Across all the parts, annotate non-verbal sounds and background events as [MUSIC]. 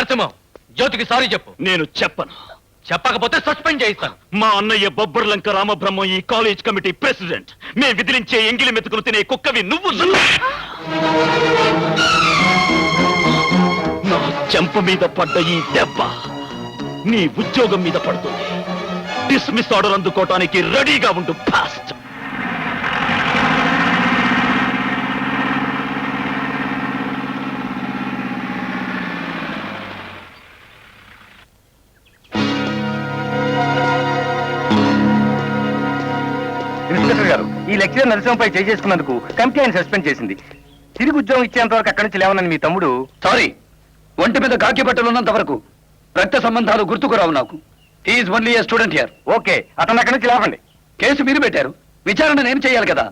నరసింహం జ్యోతికి సారీ చెప్పు. నేను చెప్పను. చెప్పకపోతే సస్పెండ్ చేయిస్తాను. మా అన్నయ్య బొబ్బర్లంక రామబ్రహ్మ ఈ కాలేజ్ కమిటీ ప్రెసిడెంట్. మేము విదిలించే ఎంగిలి మెతుకులు తినే కుక్కవి నువ్వు నా చెంప మీద పడ్డ ఈ దెబ్బ నీ ఉద్యోగం మీద పడుతుంది. డిస్మిస్ ఆర్డర్ అందుకోవటానికి రెడీగా ఉండు. ఇన్స్పెక్టర్ గారు ఈ లెక్చరర్ నరసింహపై చేసుకున్నందుకు కమిటీ ఆయన సస్పెండ్ చేసింది. తిరిగి ఉద్యోగం ఇచ్చేంత వరకు అక్కడి నుంచి లేవనని మీ తమ్ముడు సారీ ఒంటి మీద కాకి బట్టలు ఉన్నంత వరకు రక్త సంబంధాలు గుర్తుకు రావు నాకు. Is only a student here okay అతను అక్కడి నుంచి లేవండి. కేసు మీరు పెట్టారు. విచారణ నేను చేయాలి కదా.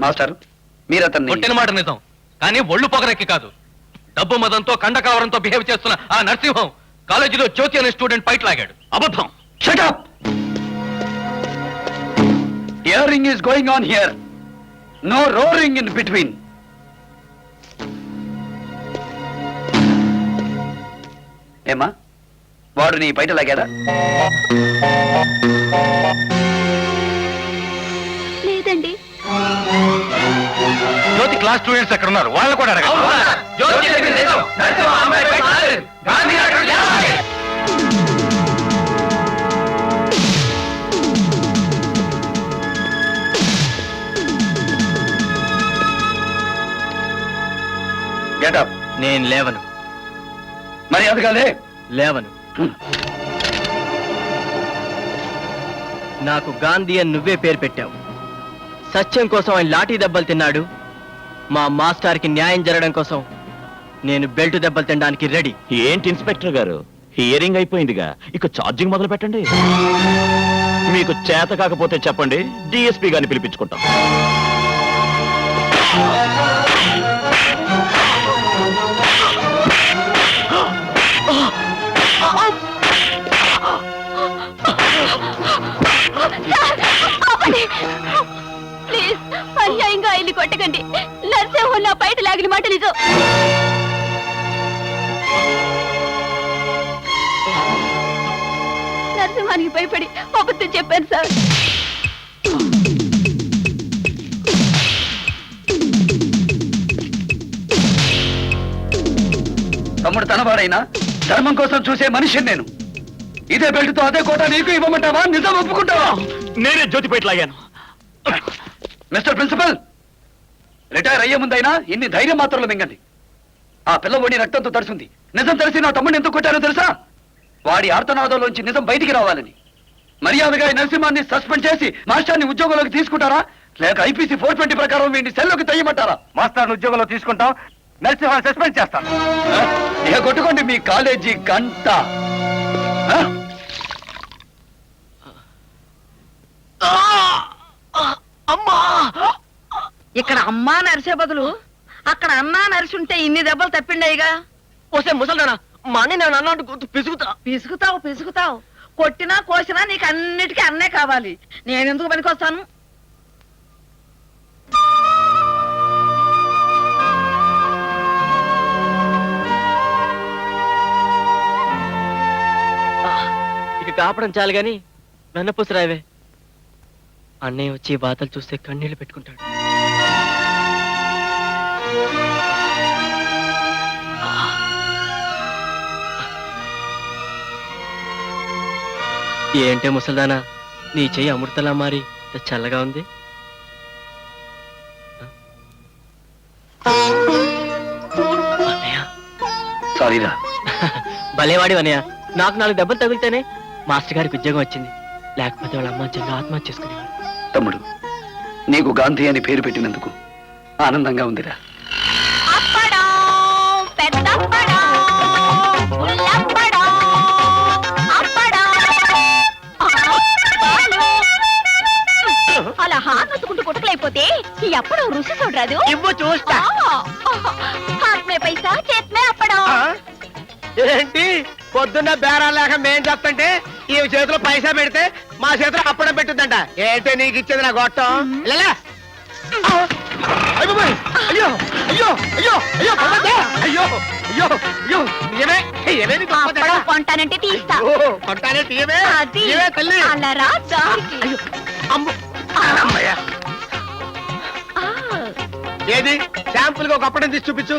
మాస్టర్ మీరు అతన్ని కొట్టిన మాట నిజం కానీ ఒళ్ళు పొగరెక్కి కాదు. డబ్బు మదంతో కండకవరంతో బిహేవ్ చేస్తున్న ఆ నరసింహం కాలేజీలో జ్యోతి అనే స్టూడెంట్ పైట్ లాగాడు. అబద్ధం. Shut up hearing is going on here no roaring in between ఏమా వాడు నీ బయట లాగాడా? లేదండి. జ్యోతి క్లాస్ స్టూడెంట్స్ ఎక్కడ ఉన్నారు వాళ్ళు కూడా జ్యోతి నేను లేవను. మరి అది కాదే? లేవను. నాకు గాంధీ అని నువ్వే పేరు పెట్టావు. సత్యం కోసం ఆయన లాఠీ దెబ్బలు తిన్నాడు. మా మాస్టర్కి న్యాయం జరగడం కోసం నేను బెల్ట్ దెబ్బలు తినడానికి రెడీ. ఏంటి ఇన్స్పెక్టర్ గారు? హియరింగ్ అయిపోయిందిగా. ఇక ఛార్జింగ్ మొదలు పెట్టండి. మీకు చేత కాకపోతే చెప్పండి. డిఎస్పీ గారిని పిలిపించుకుంటాం. అన్యాయంగా ఆయన్ని కొట్టకండి. నరసింహం నా బయట లాగిన మాట నిజం. నరసింహానికి భయపడి అబద్ధం చెప్పాను సార్. తమ్ముడు తనవాడైనా ధర్మం కోసం చూసే మనిషిని నేను. ఇదే బెల్ట్తో అదే కోట నీకు ఇవ్వమంటావా? నిజం ఒప్పుకుంటావా? నేనే జ్యోతి పైట లాగాను మిస్టర్ ప్రిన్సిపల్ రిటైర్ అయ్యే ముందైనా ఇన్ని ధైర్యం మాత్రంలో మింగండి. ఆ పిల్ల ఒడి రక్తంతో తడిసింది. నిజం తెలిసి నా తమ్ముడిని ఎందుకు కొట్టారో తెలుసా? వాడి ఆర్తనాదంలోంచి నిజం బయటికి రావాలని. మర్యాదగా ఈ నరసింహాన్ని సస్పెండ్ చేసి మాస్టర్ని ఉద్యోగంలోకి తీసుకుంటారా? లేక ఐపీసీ ఫోర్ ట్వంటీ ప్రకారం వీడిని సెల్లోకి తెయ్యమంటారా? మాస్టర్ ఉద్యోగంలో తీసుకుంటాం నరసింహాన్ని సస్పెండ్ చేస్తాను ఆ? ఇక కొట్టుకోండి మీ కాలేజీ గంట ఆ? ఇక్కడ అమ్మా నరిసే బదులు అక్కడ అన్నా నరిసి ఉంటే ఇన్ని దెబ్బలు తప్పిండయిగా? వస్తే ముసల్దానా మా అన్న నేను అన్నాడు గుర్తు పిసుగుతా పిసుకుతావు పిసుకుతావు. కొట్టినా కోసినా నీకు అన్నిటికీ అన్నే కావాలి. నేను ఎందుకు పనికొస్తాను ఇక కాపడం చాలు గాని వెన్నపూస రావే అన్నయ్య వచ్చి బాధలు చూస్తే కన్నీళ్ళు పెట్టుకుంటాడు. ఏంటే ముసల్దానా? నీ చెయ్యి అమృతలా మారి చల్లగా ఉంది. సారీరా. [LAUGHS] భలేవాడి అన్నయ్య. నాకు నాలుగు దెబ్బలు తగిలితేనే మాస్టర్ గారికి ఉద్యోగం వచ్చింది. లేకపోతే వాళ్ళ అమ్మ చెల్లి ఆత్మహత్య చేసుకునేవాడు తమ్ముడు నీకు గాంధీ అని పేరు పెట్టినందుకు ఆనందంగా ఉందిరా. ఈ అప్పడం రుచి చూడరాదు? ఇవ్వు చూస్తా. హాత్మే పైసా చేత్మే అప్పడం. ఏంటి? పొద్దున్న బేరా లేక మేం చెప్తుంటే ఈ చేతిలో పైసా పెడితే మా చేతిలో అప్పడం పెట్టుద్దంట. ఏంటి నీకు ఇచ్చేది నా గొట్టం? లే అయ్యో అయ్యో అయ్యో అయ్యో! అయ్యో అయ్యో అయ్యో ఏమే ఏమే? అప్పడం కొంటానంటే తీస్తా. ఓ, తీయవే. అది తల్లి. అమ్ము. అమ్మయ్య. ఏది? శాంపుల్గా ఒక అప్పడం తీసి చూపించు.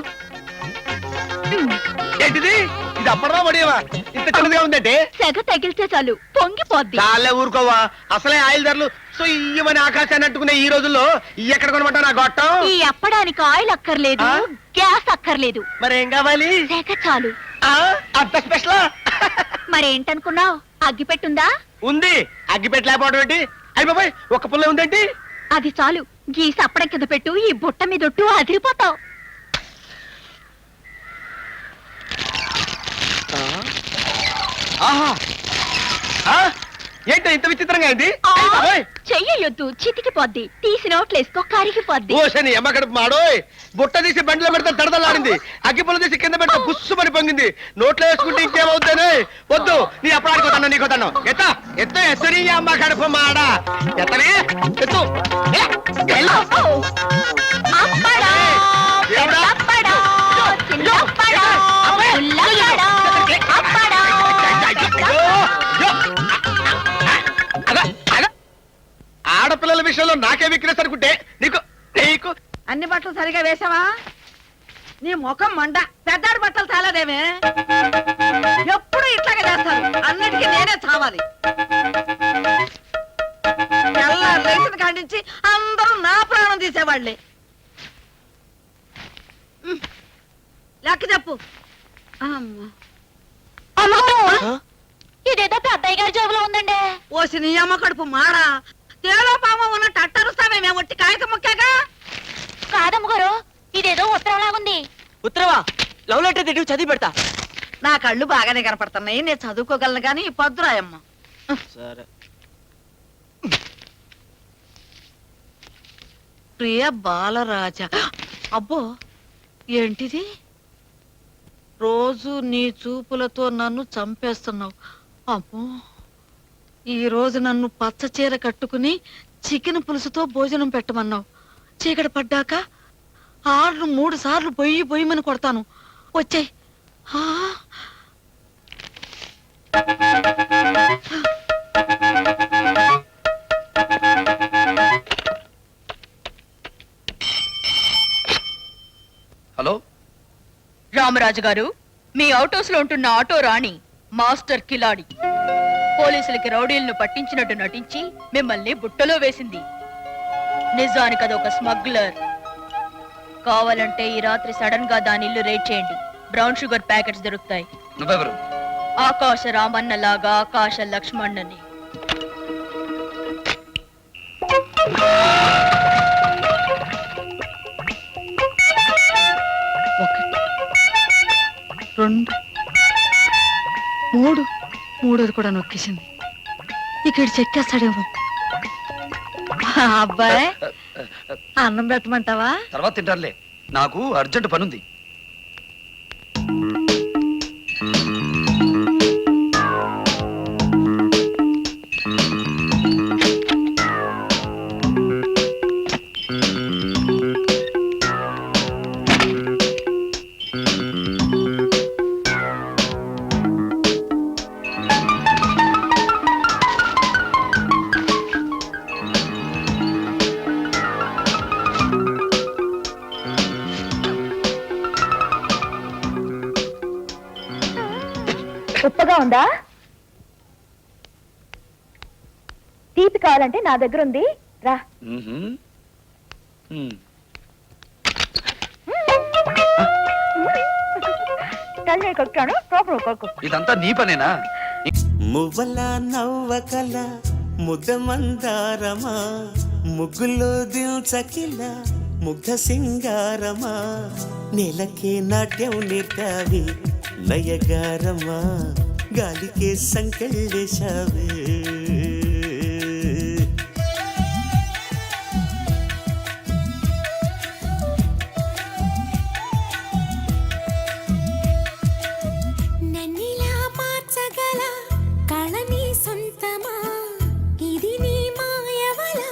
ఏంటిది? ఇది అప్పడమా వడియవా ఇంత చిన్నదిగా ఉందంటే? సెగ తగిలితే చాలు పొంగిపోద్ది చాలే ఊరుకోవా. అసలే ఆయిల్ ధరలు సో ఇయ్యమని ఆకాశాన్ని అంటుకునే ఈ రోజుల్లో ఎక్కడ కొనమంటా నా గొట్టం? ఈ అప్పడానికి ఆయిల్ అక్కర్లేదు ఆ? గ్యాస్ అక్కర్లేదు. మరేం కావాలి? సెగ చాలు. ఆ, అంత స్పెషల్? మరేంటనుకున్నావు? అగ్గి పెట్టుందా ఉంది. అగ్గి పెట్టలేకపోవడం ఏంటి? అయ్యి బాబాయ్ ఒక్క పుల్ల ఉందేంటి? అది చాలు. గీసి అప్పడం కింద పెట్టు ఈ బుట్ట మీద ఒట్టు అదిరిపోతావు. ఆహా. ఆ? ఏంటో ఇంత విచిత్రంగా అయింది? చెయ్యొద్దు చితికిపోద్ది తీసి నోట్లేసుకో కరిగిపోద్ది ఓషని అమ్మ కడుపు మాడోయ్ బుట్ట తీసి బండిలో పెడితే అగ్గి పుల్ల తీసి కింద పెడితే బుస్సు పడి పొంగింది. నోట్లో వేసుకుంటే ఇంకేమవుతానే వద్దు నీ వద్దను నీకు వద్దను ఎత్త ఎత్త ఎత్తని అమ్మ కడుపు మాడ. ఎత్తనే ఎత్తు. ఆడపిల్లల విషయంలో నాకే వీక్నెస్ అనుకుంటే నీకు నీకు. అన్ని బట్టలు సరిగా వేసావా నీ ముఖం మండ పెద్దాడు బట్టలు చాలదేమే ఎప్పుడు ఇట్లాగే చేస్తారు అన్నిటికీ నేనే చావాలి. తెల్లారు లేచిన కాడించి అందరూ నా ప్రాణం తీసేవాళ్ళే. లెక్క చెప్పు. అమ్మా. ఇదేదో పెద్దయ్య గారి జోబులో ఉందండి. ఓసి నీ అమ్మ కడుపు మాడా? తేలో పామ మేము ఒట్టి కాగితం ముక్కాగా కాదమ్మ గారు ఇదేదో ఉత్తరం లాగుంది ఉత్తరవా లవ్ లెటర్ చదివి పెడతా. నా కళ్ళు బాగానే కనపడుతున్నాయి నేను చదువుకోగలను కానీ ఈ పద్దురాయమ్మ. సరే. ప్రియ బాలరాజ. అబ్బో ఏంటిది? రోజు నీ చూపులతో నన్ను చంపేస్తున్నావు. అమ్మో. ఈ రోజు నన్ను పచ్చ చీర కట్టుకుని చికెన్ పులుసుతో భోజనం పెట్టమన్నావు. చీకటి పడ్డాక ఆరు మూడు సార్లు పొయ్యి పొయ్యమని కొడతాను. వచ్చాయి. హలో? రామరాజు గారు మీ అవుట్లో ఉంటున్న ఆటో రాణి మాస్టర్ కిలాడి. పోలీసులకి రౌడీలను పట్టించినట్టు నటించి మిమ్మల్ని బుట్టలో వేసింది. నిజానికి అదొక స్మగ్లర్. కావాలంటే ఈ రాత్రి సడన్గా దాని ఇల్లు రేట్ చేయండి. బ్రౌన్ షుగర్ ప్యాకెట్స్ దొరుకుతాయి. నువ్వెవరు? ఆకాశ రామన్న లాగా ఆకాశ లక్ష్మణ్ణని. ఒకటి రెండు మూడు. మూడోది కూడా నొక్కేసింది. ఇక్కడ చెక్కేస్తాడేమో అబ్బాయి అన్నం పెట్టమంటావా? తర్వాత తింటారులే. నాకు అర్జెంట్ పనుంది. ఉప్పగా ఉందా? తీపి కావాలంటే నా దగ్గర ఉంది రా. తల్లి కొట్టాను కొడుకు ఇదంతా నీ పనేనా? మువ్వల నవ్వకల ముద్ద మందారమా ముగ్గులో దిల్చకిల ముగ్ధ సింగారమా? నేలకే నాట్యం నేర్తావి నయగారమా గాలికే సంకెళ్ళేశావే.